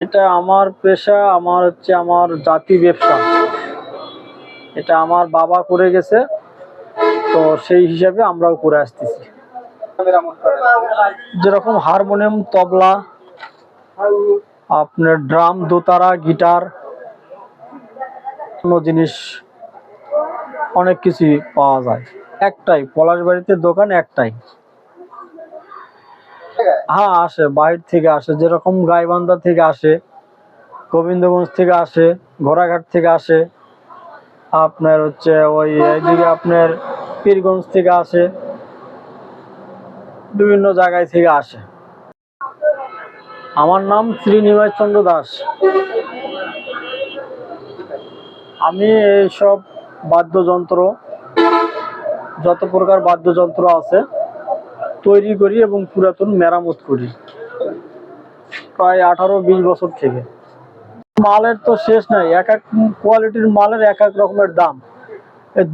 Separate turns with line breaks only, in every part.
এটা আমার পেশা, আমার হচ্ছে আমার জাতি ব্যবসা। এটা আমার বাবা করে গেছে, তো সেই হিসাবে আমরাও করে আসতেছি। যেরকম হারমোনিয়াম, তবলা, আপনার ড্রাম, দোতারা, গিটার কোনো জিনিস, অনেক কিছুই পাওয়া যায়। একটাই পলাশবাড়িতে দোকান একটাই। হ্যাঁ আসে বাইরে থেকে আসে, যেরকম গাইবান্ধা থেকে আসে, গোবিন্দগঞ্জ থেকে আসে, ঘোড়াঘাট থেকে আসে, আপনার হচ্ছে ওই এইদিকে আপনার পীরগঞ্জ থেকে আসে, বিভিন্ন জায়গায় থেকে আসে। আমার নাম শ্রীনিবাস চন্দ্র দাস। আমি এইসব বাদ্যযন্ত্র, যত প্রকার বাদ্যযন্ত্র আছে তৈরি করি এবং পুরাতন মেরামত করি। প্রায় আঠারো, বিশ বছর থেকে। মালের তো শেষ নাই, এক এক কোয়ালিটির মালের এক এক রকমের দাম।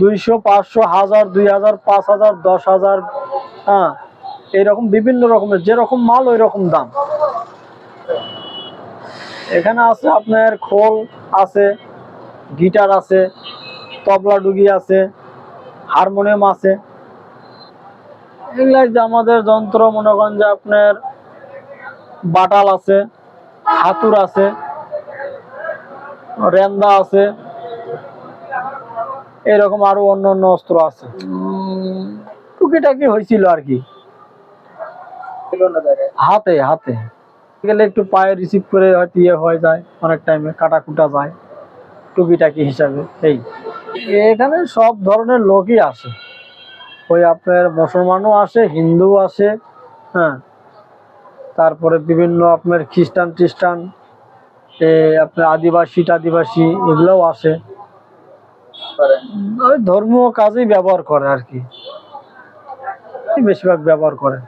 দুইশো, পাঁচশো, হাজার, দুই হাজার, পাঁচ হাজার, দশ হাজার হ্যাঁ এইরকম বিভিন্ন রকমের, যেরকম মাল ওই রকম দাম। এখানে আছে আপনার খোল আছে, গিটার আছে, তবলা ডুগি আছে, হারমোনিয়াম আছে। যে আমাদের যন্ত্র মনে করেন যে আপনার বাটাল আছে হাতুর আছে রেন্দা আছে এরকম আরও অন্য অন্য অস্ত্র আছে। টুকিটাকি হয়েছিল আর কি। হাতে হাতে। গেলে একটু পায়ে রিসিভ করে হয়তো ইয়ে হয়ে যায় অনেক টাইমে কাটা কুটা যায়। টুকিটাকি হিসাবে এই। এখানে সব ধরনের লোকই আসে। ওই আপনার মুসলমানও আসে হিন্দু আসে হ্যাঁ। তারপরে বিভিন্ন আপনার খ্রিস্টান টিস্টান, এ আপনার আদিবাসী টাদিবাসী এগুলোও আসে। ধর্মীয় কাজেই ব্যবহার করে আর কি। বেশিরভাগ ব্যবহার করে।